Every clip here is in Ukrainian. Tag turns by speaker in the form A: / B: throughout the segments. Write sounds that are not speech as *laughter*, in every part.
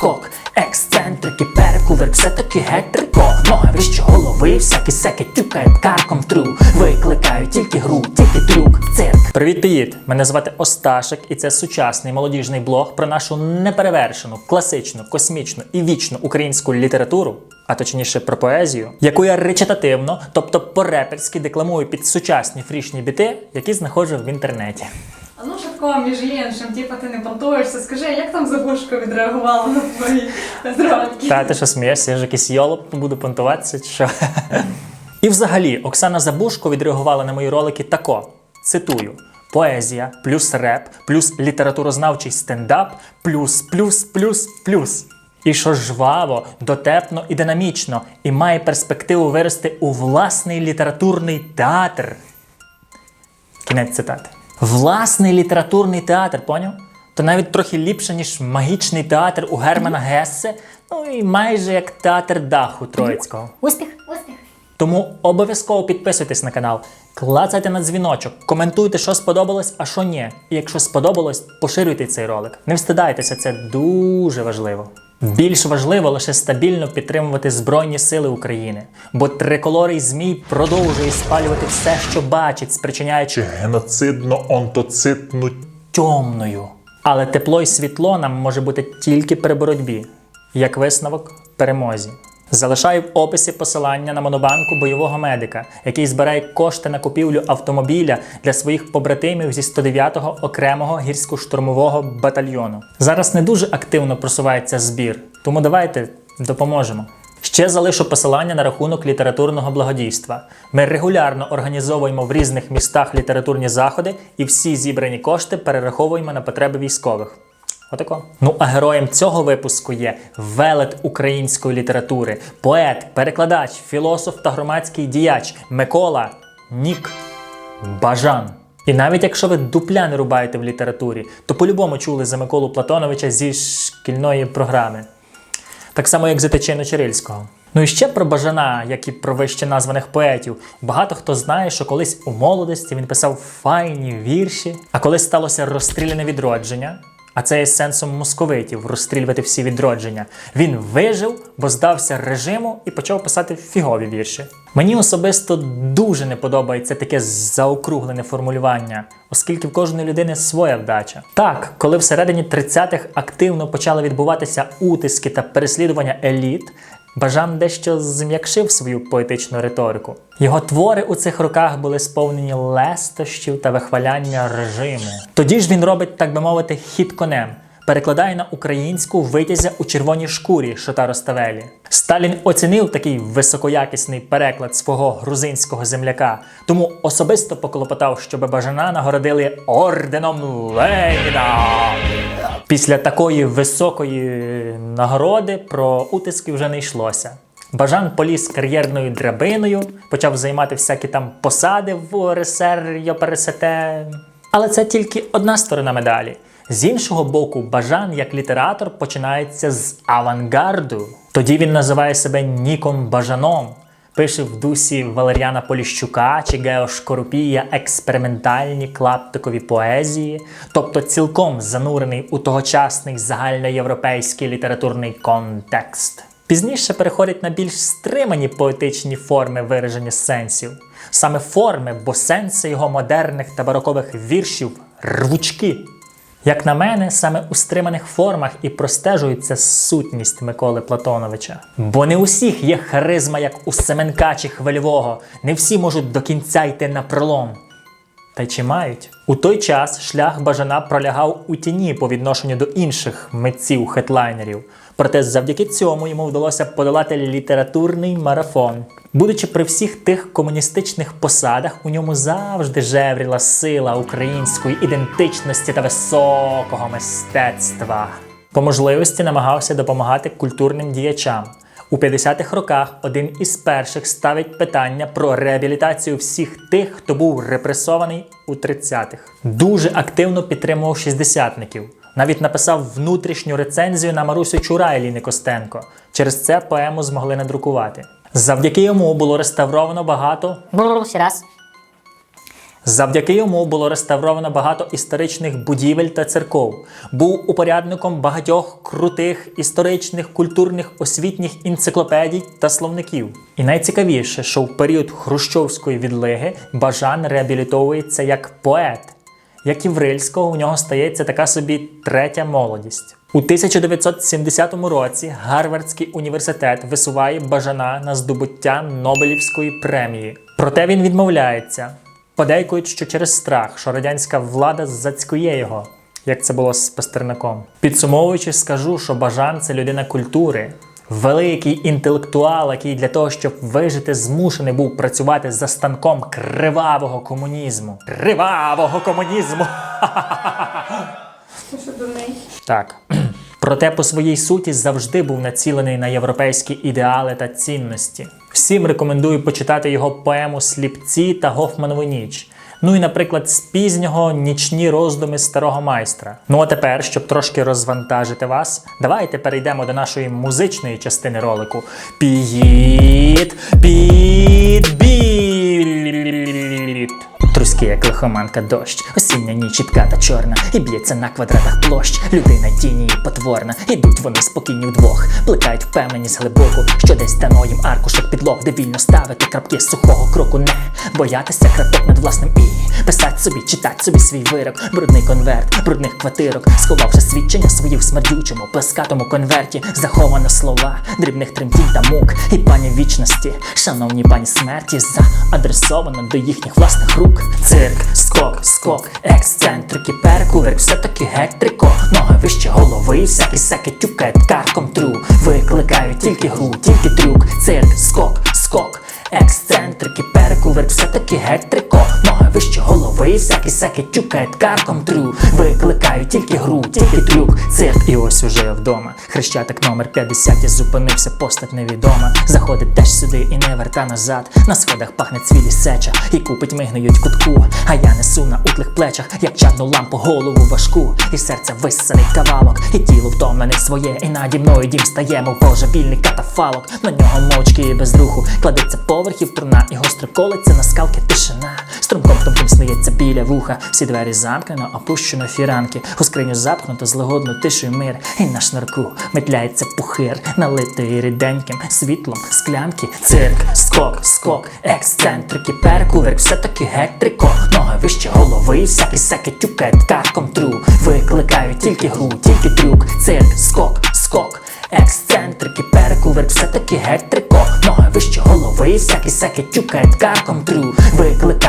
A: скок, ексцентрики, перекувер, все таки гетрико. Ноги вище голови, всякі секи тюкають карком тру. Викликають тільки гру, тільки трюк, цирк. Привіт, привіт! Мене звати Осташик, і це сучасний молодіжний блог про нашу неперевершену, класичну, космічну і вічну українську літературу. А точніше про поезію, яку я речитативно, тобто по-реперськи декламую під сучасні фрішні біти, які знаходжу в інтернеті.
B: Ну між іншим, типа ти не понтуєшся, скажи, як там забушка відреагувала на твої зрадки?
A: Та ти що смієшся, я ж якийсь йолоп буду понтуватися чи що. І взагалі, Оксана Забушко відреагувала на мої ролики тако: цитую: поезія, плюс реп, плюс літературознавчий стендап, плюс, плюс, плюс, плюс. І що жваво, дотепно і динамічно, і має перспективу вирости у власний літературний театр. Кінець цитати. Власний літературний театр, поняв? То навіть трохи ліпше, ніж магічний театр у Германа Гессе, ну і майже як театр даху Троїцького.
C: Успіх, успіх.
A: Тому обов'язково підписуйтесь на канал, клацайте на дзвіночок, коментуйте, що сподобалось, а що ні. І якщо сподобалось, поширюйте цей ролик. Не встидайтеся, це дуже важливо. Більш важливо лише стабільно підтримувати Збройні Сили України, бо триколорий змій продовжує спалювати все, що бачить, спричиняючи
D: геноцидно-онтоцитну
A: тьомною. Але тепло і світло нам може бути тільки при боротьбі, як висновок перемозі. Залишаю в описі посилання на монобанку бойового медика, який збирає кошти на купівлю автомобіля для своїх побратимів зі 109-го окремого гірсько-штурмового батальйону. Зараз не дуже активно просувається збір, тому давайте допоможемо. Ще залишу посилання на рахунок літературного благодійства. Ми регулярно організовуємо в різних містах літературні заходи і всі зібрані кошти перераховуємо на потреби військових. Отако. Ну а героєм цього випуску є велет української літератури, поет, перекладач, філософ та громадський діяч Микола Нік Бажан. І навіть якщо ви дупля не рубаєте в літературі, то по-любому чули за Миколу Платоновича зі шкільної програми. Так само, як за Тичину Чирильського. Ну і ще про Бажана, як і про вище названих поетів. Багато хто знає, що колись у молодості він писав файні вірші, а коли сталося розстріляне відродження, а це є сенсом московитів розстрілювати всі відродження. Він вижив, бо здався режиму і почав писати фігові вірші. Мені особисто дуже не подобається таке заокруглене формулювання, оскільки в кожної людини своя вдача. Так, коли всередині 30-х активно почали відбуватися утиски та переслідування еліт. Бажан дещо зм'якшив свою поетичну риторику. Його твори у цих роках були сповнені лестощів та вихваляння режиму. Тоді ж він робить, так би мовити, хід конем. Перекладає на українську витязя у червоній шкурі Шота Роставелі. Сталін оцінив такий високоякісний переклад свого грузинського земляка, тому особисто поклопотав, щоб Бажана нагородили орденом Леніна. Після такої високої нагороди про утиски вже не йшлося. Бажан поліз кар'єрною драбиною, почав займати всякі там посади в УРСР, ЙОПРСТ. Але це тільки одна сторона медалі. З іншого боку, Бажан як літератор починається з авангарду. Тоді він називає себе Ніком Бажаном. Пише в дусі Валеріана Поліщука чи Гео Шкорупія експериментальні клаптикові поезії, тобто цілком занурений у тогочасний загальноєвропейський літературний контекст. Пізніше переходить на більш стримані поетичні форми вираження сенсів. Саме форми, бо сенси його модерних та барокових віршів рвучки. Як на мене, саме у стриманих формах і простежується сутність Миколи Платоновича. Бо не у всіх є харизма, як у Семенка чи Хвильового, не всі можуть до кінця йти на пролом. Та й чи мають? У той час шлях Бажана пролягав у тіні по відношенню до інших митців хедлайнерів. Проте завдяки цьому йому вдалося подолати літературний марафон. Будучи при всіх тих комуністичних посадах, у ньому завжди жевріла сила української ідентичності та високого мистецтва. По можливості намагався допомагати культурним діячам. У 50-х роках один із перших ставить питання про реабілітацію всіх тих, хто був репресований у 30-х. Дуже активно підтримував шістдесятників. Навіть написав внутрішню рецензію на Марусю Чурай Костенко. Через це поему змогли надрукувати. Завдяки йому було реставровано багато
C: Бррр, ще раз.
A: Завдяки йому було реставровано багато історичних будівель та церков. Був упорядником багатьох крутих історичних, культурних, освітніх енциклопедій та словників. І найцікавіше, що в період хрущовської відлиги Бажан реабілітовується як поет. Як і в Рильського, у нього стається така собі третя молодість. У 1970 році Гарвардський університет висуває Бажана на здобуття Нобелівської премії. Проте він відмовляється. Подейкують, що через страх, що радянська влада зацькує його, як це було з Пастернаком. Підсумовуючи, скажу, що Бажан це людина культури, великий інтелектуал, який для того, щоб вижити, змушений був працювати за станком кривавого комунізму. Кривавого комунізму! *laughs*
B: Що дурний?
A: Так. Проте по своїй суті завжди був націлений на європейські ідеали та цінності. Всім рекомендую почитати його поему Сліпці та Гофманову ніч. Ну і, наприклад, з пізнього нічні роздуми старого майстра. Ну а тепер, щоб трошки розвантажити вас, давайте перейдемо до нашої музичної частини ролику. Піт, піт, біт. Трускі, як лихоманка дощ, осіння ніч чітка та чорна, і б'ється на квадратах площ. Людина тіні і потворна. Ідуть вони спокійні вдвох, плекають впевненість глибоку, що десь дано їм аркушок підлог, де вільно ставити крапки з сухого кроку, не боятися крапок над власним і писать собі, читать собі свій вирок, брудний конверт, брудних квартирок, сховавши свідчення свої в смердючому, плескатому конверті, заховано слова, дрібних тремтінь та мук, і пані вічності, шановні пані смерті, заадресовано до їхніх власних рук. Цирк, скок, скок, ексцентрики, перекурик, все таки гектрико, ноги вище голови, всякі секи тюкет, карком трю. Викликаю тільки гру, тільки трюк, цирк, скок, скок. Ексцентрики, перекурик, все таки гектрико, ноги вище голови, і всякі секи тюкає карком трю. Викликають тільки гру, тільки трюк, цирк. І ось уже я вдома. Хрещатик номер 50 я зупинився, постать невідома. Заходить теж сюди і не верта назад. На сходах пахне цвілі сеча, і купить мигнають в кутку. А я несу на утлих плечах, як чадну лампу, голову важку, і серце висаний кавалок, і тіло втомлене своє, і наді мною дім стає, мов божевільний катафалок. На нього мовчки і без руху кладеться поверхів труна, і гостро колиться на скалки тишина. Струмком тонким сміється біля вуха, всі двері замкнено, опущено фіранки, у скриню запхнуто злогодну тишою мир, і на шнурку метляється пухир, налитий ріденьким світлом склянки, цирк, скок, скок, ексцентрики, перекурик, все таки гетрико, ноги вище голови, і всякі секи тюкає карком тру. Викликають тільки гру, тільки трюк, цирк, скок, скок. Ексцентрики, перекурик, все таки гетрико, ноги вище голови, і всякі секи тюкає карком тру.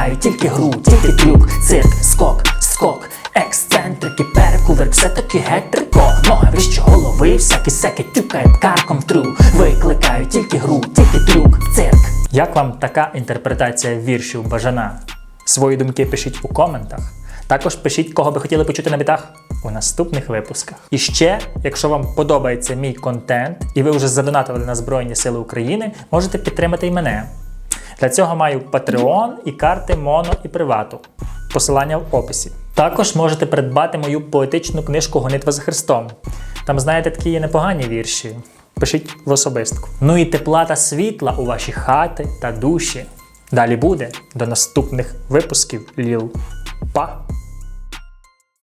A: Викликають тільки гру, тільки трюк, цирк, скок, скок. Ексцентрики, перекурик, все таки гетрико, ноги вище голови, всякі секи тюкає карком тру. Викликають тільки гру, тільки трюк, цирк. Як вам така інтерпретація віршів Бажана? Свої думки пишіть у коментах. Також пишіть, кого би хотіли почути на бітах у наступних випусках. І ще, якщо вам подобається мій контент і ви вже задонатили на Збройні Сили України, можете підтримати і мене. Для цього маю Patreon і карти Моно і Привату. Посилання в описі. Також можете придбати мою поетичну книжку Гонитва за Христом. Там, знаєте, такі є непогані вірші. Пишіть в особистку. Ну і тепла та світла у ваші хати та душі. Далі буде до наступних випусків Ліл. Па!